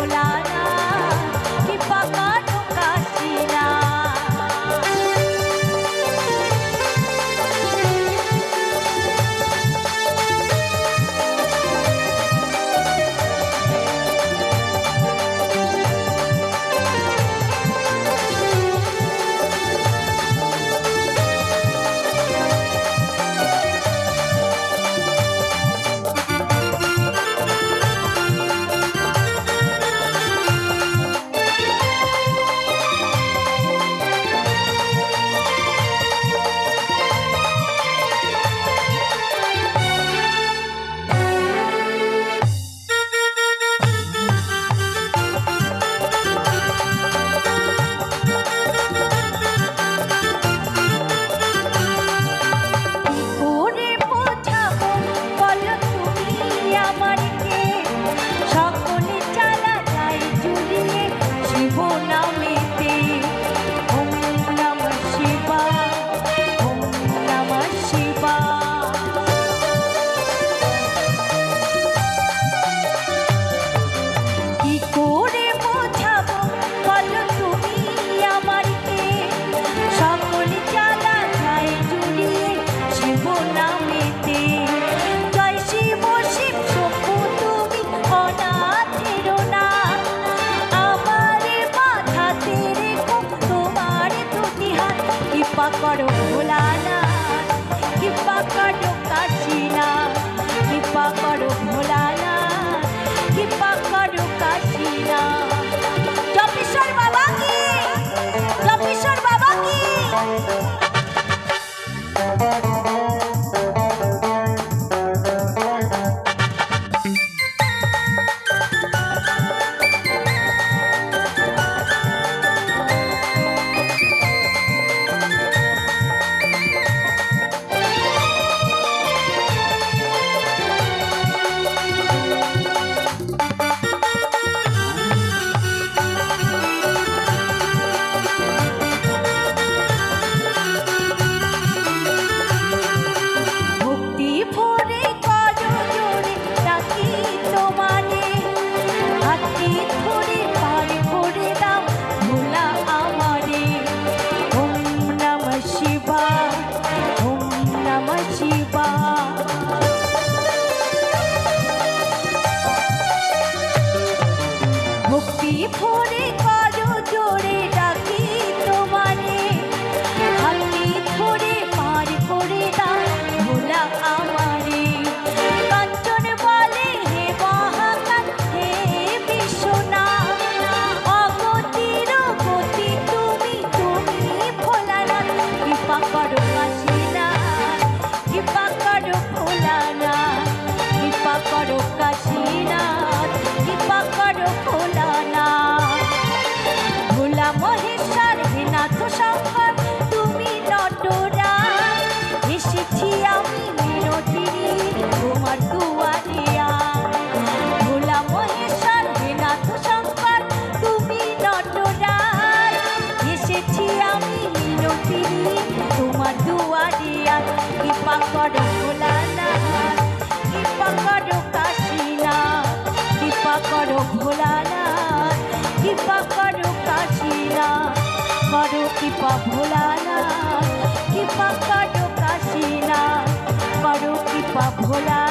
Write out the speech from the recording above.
volar. ভক্তি ভরে কর করো ভোলানাথ কৃপা করো কাশীনাথ করো কৃপা ভোলানাথ কৃপা করো কাশীনাথ করো কৃপা ভোলা